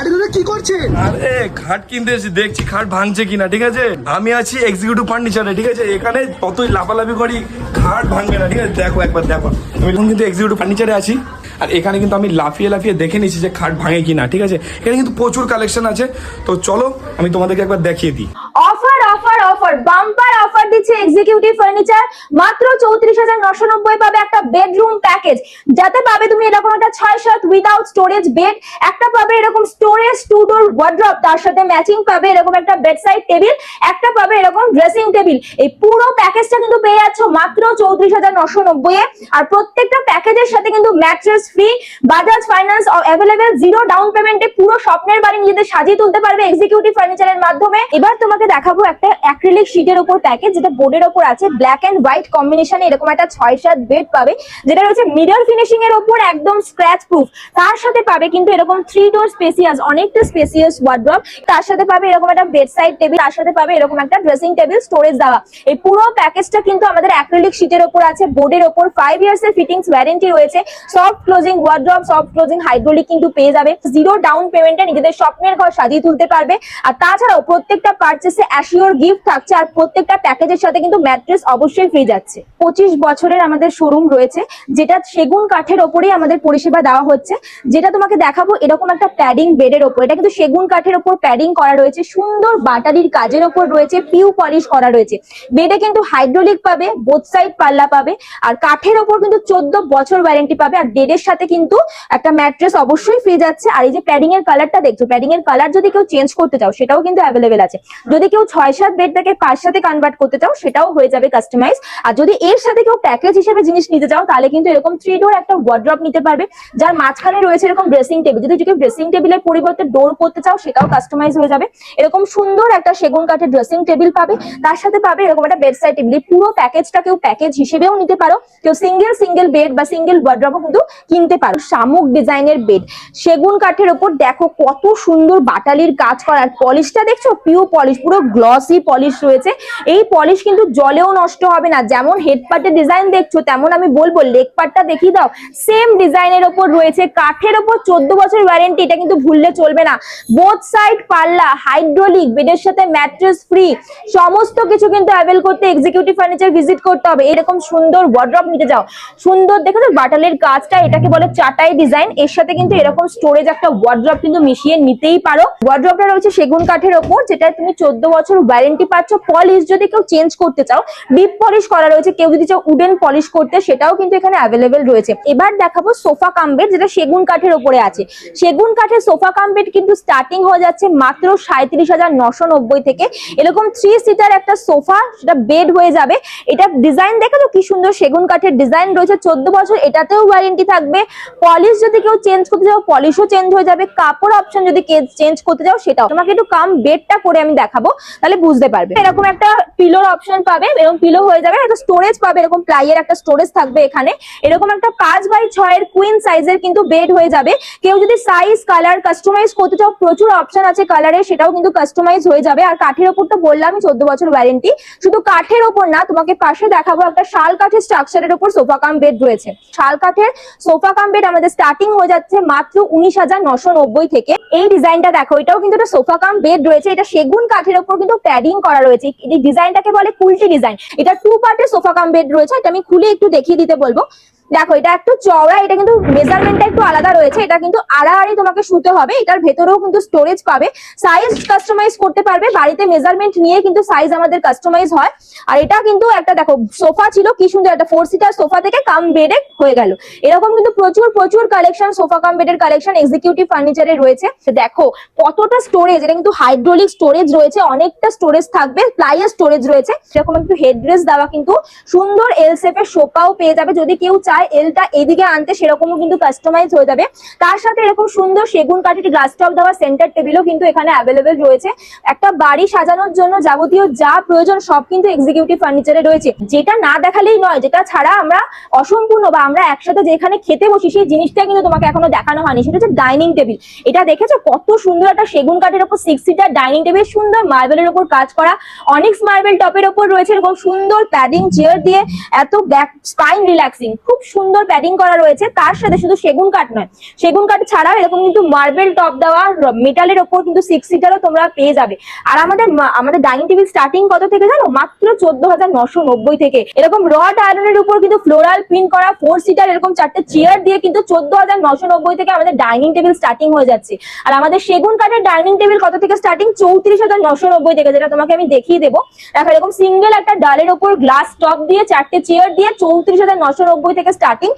আরে দাদা কি করছেন আরে খাট কিনতে এসেছি দেখছি খাট ভাঙছে কিনা ঠিক আছে? আমি আছি এক্সিকিউটিভ ফার্নিচারে ঠিক আছে? এখানে কতই লাফালাফি করি খাট ভাঙবে না ঠিক আছে? দেখো একবার দেখো। আমি এখন কিন্তু এক্সিকিউটিভ ফার্নিচারে আছি আর এখানে কিন্তু আমি লাফিয়ে লাফিয়ে দেখে নিয়েছি যে খাট ভাঙে কিনা ঠিক আছে? এখানে কিন্তু প্রচুর কালেকশন আছে। তো চলো আমি তোমাদেরকে একবার দেখিয়ে দিই। Offer offer offer bumper offer দিচ্ছে এক্সিকিউটিভ ফার্নিচার মাত্র চৌত্রিশ হাজার নশো নব্বই পাবে একটা বেডরুম প্যাকেজ যাতে পাবে তুমি এরকম একটা ছয় সাত উইদাউট স্টোরেজ বেড একটা পাবে এরকম স্টোরেজ টু ডোর ওয়ার্ড্রপ তার সাথে ম্যাচিং পাবে এরকম একটা বেড সাইড টেবিল একটা পাবে এরকম ড্রেসিং টেবিল এই পুরো প্যাকেজটা কিন্তু পেয়ে যাচ্ছ মাত্র চৌত্রিশ হাজার নশো নব্বই আর প্রত্যেকটা প্যাকেজের সাথে কিন্তু mattress free Bajaj finance available zero down পেমেন্টে পুরো স্বপ্নের বাড়ি নিজেদের সাজিয়ে তুলতে পারবে এক্সিকিউটিভ ফার্নিচারের মাধ্যমে। এবার তোমাকে দেখাবো একটা অ্যাক্রিলিক শিটের উপর প্যাকেজ যেটা বোর্ডের উপর আছে ব্ল্যাক এন্ড হোয়াইট কম্বিনেশনে এরকম একটা ছয় সাত বেড পাবে, যেটা রয়েছে মিরর ফিনিশিং এর উপর একদম স্ক্র্যাচ প্রুফ তার সাথে পাবে কিন্তু এরকম থ্রি ডোর স্পেসিয়াস অনেকটা স্পেসিয়াস ওয়ার্ড্রপ তার সাথে পাবে এরকম একটা বেড সাইড টেবিল তার সাথে পাবে এরকম একটা ড্রেসিং টেবিল স্টোরেজ দেওয়া। এই পুরো প্যাকেজটা কিন্তু আমাদের অ্যাক্রিলিক শিটের উপর আছে, বোর্ডের উপর ফাইভ ইয়ার্স এর ফিটিংস ওয়ারেন্টি রয়েছে। Soft closing wardrobe soft closing hydraulic কিন্তু পেয়ে যাবে। জিরো ডাউন পেমেন্টে নিজেদের স্বপ্নের ঘর সাজিয়ে তুলতে পারবে। আর তাছাড়াও প্রত্যেকটা পার্চেসে অ্যাসিওর গিফট থাকছে, আর প্রত্যেকটা প্যাকেজের সাথে কিন্তু ম্যাট্রেস অবশ্যই ফ্রি যাচ্ছে। পঁচিশ বছরের আমাদের শোরুম রয়েছে, যেটা সেগুন কাঠের ওপরেই আমাদের পরিষেবা দেওয়া হচ্ছে। যেটা তোমাকে দেখাবো, এরকম একটা প্যাডিং বেডের ওপর। এটা কিন্তু সেগুন কাঠের ওপর প্যাডিং করা রয়েছে, সুন্দর বাটারির কাজের ওপর রয়েছে পিউ পলিশ করা রয়েছে। বেডে কিন্তু হাইড্রোলিক পাবে বোথ সাইড পাল্লা পাবে, আর কাঠের ওপর কিন্তু চোদ্দ বছর ওয়ারেন্টি পাবে, আর বেডের সাথে কিন্তু একটা ম্যাট্রেস অবশ্যই ফ্রি যাচ্ছে। আর এই যে প্যাডিং এর কালারটা দেখছ প্যাডিং এর কালার যদি কেউ চেঞ্জ করতে চাও, সেটাও কিন্তু অ্যাভেলেবেল আছে। যদি কেউ ছয় সাত বেড বেডটাকে পাঁচ সাথে কনভার্ট করতে চাও সেটাও হয়ে যাবে কাস্টমাইজ আর যদি এর সাথে কেউ প্যাকেজ হিসেবে জিনিস নিতে চাও, তাহলে কিন্তু এরকম থ্রি ডোর একটা ওয়ার্ড্রপ নিতে পারবে, যার মাঝখানে রয়েছে এরকম ড্রেসিং টেবিল যদি কেউ ড্রেসিং টেবিলের পরিবর্তে ডোর করতে চাও, সেটাও কাস্টমাইজ হয়ে যাবে। এরকম সুন্দর একটা সেগুন কাঠের ড্রেসিং টেবিল পাবে। তার সাথে পাবে এরকম একটা বেড সাইড টেবিল পুরো প্যাকেজটা কেউ প্যাকেজ হিসেবেও নিতে পারো। কেউ সিঙ্গেল সিঙ্গেল বেড বা সিঙ্গেল ওয়ার্ড্রপও কিন্তু কিনতে পারো। শামুক ডিজাইনের বেড সেগুন কাঠের ওপর দেখো কত সুন্দর বাটালির কাজ করার পলিশটা দেখছ? পিউ পলিশ পুরো গ্লসি পলিশ রয়েছে। এই পলিশ কিন্তু জলেও নষ্ট হবে না। যেমন হেড পার্টের ডিজাইন দেখছ, তেমন আমি বলব লেগ পার্টটা দেখিয়ে দাও। সেম ডিজাইনের ওপর রয়েছে, কাঠের ওপর চোদ্দ বছর ওয়ারেন্টি এটা কিন্তু ভুললে চলবে না। বোথ সাইড পাল্লা হাইড্রোলিক বেডের সাথে ম্যাট্রেস ফ্রি সমস্ত কিছু কিন্তু অ্যাভেল করতে এক্সিকিউটিভ ফার্নিচার ভিজিট করতে হবে। এরকম সুন্দর ওয়ার্ড্রপ নিতে যাও। সুন্দর, দেখো বাটালের কাজটা এটাকে বলে চাটাই ডিজাইন এর সাথে কিন্তু এরকম স্টোরেজ একটা ওয়ার্ড্রপ কিন্তু মিশিয়ে নিতেই পারো। ওয়ার্ড্রপটা রয়েছে সেগুন কাঠের ওপর, যেটা তুমি চোদ্দ বছর ওয়ারেন্টি পাচ্ছ পলিশ যদি কেউ চেঞ্জ করতে চাও ডিপ পলিশ করা রয়েছে, কেউ যদি চাও উডেন পলিশ করতে, সেটাও কিন্তু এখানে অ্যাভেলেবেল রয়েছে। এবার দেখাবো সোফা কাম বেড যেটা সেগুন কাঠের ওপরে আছে। সেগুন কাঠের সোফা কাম বেড কিন্তু স্টার্টিং হয়ে যাচ্ছে মাত্র সাঁত্রিশ হাজার নশো নব্বই থেকে। এরকম থ্রি সিটার একটা সোফা সেটা বেড হয়ে যাবে। এটা ডিজাইন দেখো তো কি সুন্দর সেগুন কাঠের ডিজাইন রয়েছে। চোদ্দ বছর, এটাতেও ওয়ারেন্টি থাকবে। পলিশ যদি কেউ চেঞ্জ করতে চাও পলিশও চেঞ্জ হয়ে যাবে। কাপড় অপশন যদি চেঞ্জ করতে চাও, সেটাও। তোমাকে একটু কাম বেডটা করে আমি দেখাবো, তাহলে বুঝতে পারবে। এরকম একটা পিলোর অপশন পাবে, এরকম পিলো হয়ে যাবে, একটা স্টোরেজ পাবে, এরকম প্লাইয়ের একটা স্টোরেজ থাকবে এখানে। এরকম একটা পাঁচ বাই ছয়ের কুইন সাইজের কিন্তু বেড হয়ে যাবে। কেউ যদি সাইজ কালার কাস্টমাইজ করতে চাও, প্রচুর অপশন আছে কালারে সেটাও কিন্তু কাস্টমাইজ হয়ে যাবে। আর কাঠের ওপর তো বললামই, চোদ্দ বছর ওয়ারেন্টি শুধু কাঠের ওপর না, তোমাকে পাশে দেখাবো একটা শাল কাঠের স্ট্রাকচারের উপর সোফা কাম বেড রয়েছে। শাল কাঠের সোফা কাম বেড আমাদের স্টার্টিং হয়ে যাচ্ছে মাত্র উনিশ হাজার নশো নব্বই থেকে। এই ডিজাইনটা দেখো, এটাও কিন্তু একটা সোফা কাম বেড রয়েছে। এটা সেগুন কাঠের উপর কিন্তু প্যাডিং করা রয়েছে। এই ডিজাইনটাকে বলে কুলটি ডিজাইন এটা টু পার্টের সোফা কাম বেড রয়েছে, এটা আমি খুলে একটু দেখিয়ে দিতে বলব। দেখো, এটা একটু চওড়া, এটা কিন্তু মেজারমেন্টটা একটু আলাদা রয়েছে, এটা কিন্তু আড়াআড়ি তোমাকে শুতে হবে, এটার ভেতরেও কিন্তু স্টোরেজ পাবে। সাইজ কাস্টমাইজ করতে পারবে, বাড়িতে মেজারমেন্ট নিয়ে কিন্তু সাইজ আমাদের কাস্টমাইজ হয়। আর এটা কিন্তু একটা, দেখো, সোফা ছিল, কি সুন্দর একটা ফোর সিটার সোফা থেকে কাম বেডে হয়ে গেল। এরকম কিন্তু প্রচুর প্রচুর কালেকশন সোফা কাম বেডের কালেকশন এক্সিকিউটিভ ফার্নিচারে রয়েছে। দেখো, কতটা স্টোরেজ এটা কিন্তু হাইড্রোলিক স্টোরেজ রয়েছে, অনেকটা স্টোরেজ থাকবে প্লাইয়ের স্টোরেজ রয়েছে। সেরকম একটু হেডরেস দেওয়া কিন্তু সুন্দর এল শেপের সোফাও পেয়ে যাবে। যদি কেউ চায় এলটা এদিকে আনতে সেরকমও কিন্তু কাস্টমাইজ হয়ে যাবে। তার সাথে এরকম সুন্দর সেগুন কাঠের গ্লাস টপ দেওয়া সেন্টার টেবিলও কিন্তু এখানে অ্যাভেলেবেল রয়েছে। একটা বাড়ি সাজানোর জন্য যাবতীয় যা প্রয়োজন সব কিন্তু এক্সিকিউটিভ ফার্নিচারে রয়েছে। যেটা না দেখালেই নয়, যেটা ছাড়া আমরা অসম্পূর্ণ বা আমরা একসাথে যেখানে খেতে বসি সেই জিনিসটা কিন্তু তোমাকে এখনও দেখানো হয়নি। সেটা হচ্ছে ডাইনিং টেবিল এটা দেখেছ? কত সুন্দর একটা সেগুন কাঠের উপর সিক্স সিটার ডাইনিং টেবিল সুন্দর মার্বেলের ওপর কাজ করা। অনেক মার্বেল টপের ওপর রয়েছে এরকম সুন্দর প্যাডিং চেয়ার দিয়ে এত ব্যাক স্পাইন রিল্যাক্সিং খুব সুন্দর প্যাডিং করা রয়েছে। তার সাথে শুধু সেগুন কাঠ নয়। সেগুন কাঠ ছাড়াও এরকম কিন্তু মার্বেল টপ দেওয়া মেটালের ওপর কিন্তু সিক্স সিটারও তোমরা পেয়ে যাবে। আর আমাদের আমাদের ডাইনিং টেবিল স্টার্টিং কত থেকে জানো? মাত্র চোদ্দ হাজার নশো নব্বই থেকে। এরকম রড আয়রনের উপর কিন্তু ফ্লোরাল প্রিন্ট করা ফোর সিটার এরকম চারটে চেয়ার দিয়ে কিন্তু চোদ্দ হাজার নশো নব্বই থেকে আমাদের ডাইনিং টেবিল স্টার্টিং হয়ে যাচ্ছে। আর আমাদের সেগুন কাঠের ডাইনিং টেবিল কত থেকে স্টার্টিং চৌত্রিশ হাজার নশো নব্বই থেকে, যেটা তোমাকে আমি দেখিয়ে দেবো। দেখো এরকম সিঙ্গেল একটা ডালের ওপর গ্লাস টপ দিয়ে, চারটে চেয়ার দিয়ে চৌত্রিশ হাজার নশো নব্বই থেকে স্টার্টিং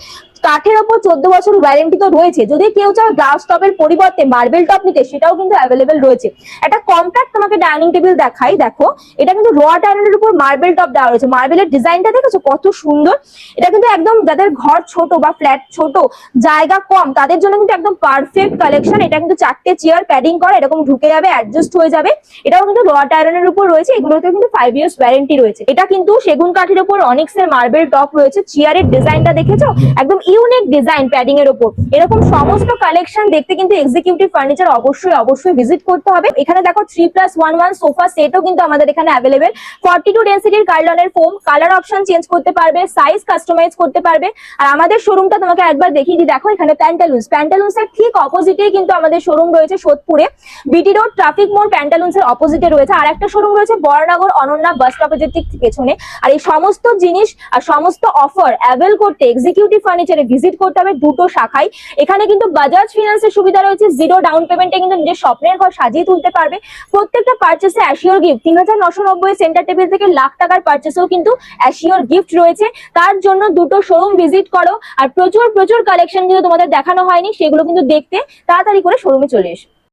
কাঠের ওপর চোদ্দ বছর ওয়ারেন্টি তো রয়েছে। যদি কেউ চাও গ্লাস টপের পরিবর্তে মার্বেল টপ নিতে, সেটাও কিন্তু অ্যাভেলেবেল রয়েছে। একটা কম্প্যাক্ট তোমাকে ডাইনিং টেবিল দেখাই, দেখো, এটা কিন্তু রড আয়রনের উপর মার্বেল টপ দেওয়া রয়েছে। মার্বেলের ডিজাইনটা দেখেছ? কত সুন্দর। এটা কিন্তু একদম যাদের ঘর ছোট বা ফ্ল্যাট ছোট, জায়গা কম, তাদের জন্য কিন্তু একদম পারফেক্ট কালেকশন এটা কিন্তু চারটে চেয়ার প্যাডিং করা, এরকম ঢুকে যাবে অ্যাডজাস্ট হয়ে যাবে। এটাও কিন্তু রড আয়রনের উপর রয়েছে। এগুলোতে কিন্তু ফাইভ ইয়ার্স ওয়ারেন্টি রয়েছে। এটা কিন্তু সেগুন কাঠের উপর অনিক্স এর মার্বেল টপ রয়েছে। চেয়ারের ডিজাইনটা দেখেছ? একদম ইউনিক ডিজাইন প্যাডিং এর উপর। এরকম সমস্ত কালেকশন দেখতে কিন্তু এক্সিকিউটিভ ফার্নিচার অবশ্যই অবশ্যই ভিজিট করতে হবে। এখানে দেখো three plus one one sofa সেটও কিন্তু আমাদের এখানে অ্যাভেলেবেল ফর্টি টু ডেন্সিটির কার্লনের ফোম কালার অপশন চেঞ্জ করতে পারবে সাইজ কাস্টমাইজ করতে পারবে। আর আমাদের শোরুমটা তোমাকে একবার দেখিয়ে দিই। দেখো এখানে প্যান্টালুন্স প্যান্টালুন্স এর ঠিক অপোজিটেই কিন্তু আমাদের শোরুম রয়েছে সোদপুরে। বিটি রোড ট্রাফিক মোড় প্যান্টালুন্স এর অপোজিটে রয়েছে। আর একটা শোরুম রয়েছে বড়নগর অনন্যা বাস স্টপেজের ঠিক পেছনে। আর এই সমস্ত জিনিস আর সমস্ত অফার অ্যাভেল করতে এক্সিকিউটিভ ফার্নিচারে ভিজিট করতে হবে দুটো শাখায়। এখানে কিন্তু বাজাজ ফিনান্সের সুবিধা রয়েছে জিরো ডাউন পেমেন্টে কিন্তু নিজের স্বপ্নের ঘর সাজিয়ে তুলতে পারবে। প্রত্যেকটা পার্চেসে অ্যাশিওর গিফট তিন হাজার নশো নব্বই সেন্টার টেবিল থেকে লাখ টাকার পার্চেসেও কিন্তু অ্যাশিওর গিফট রয়েছে। তার জন্য দুটো শোরুম ভিজিট করো। আর প্রচুর প্রচুর কালেকশন কিন্তু তোমাদের দেখানো হয়নি, সেগুলো কিন্তু দেখতে তাড়াতাড়ি করে শোরুমে চলে এসো।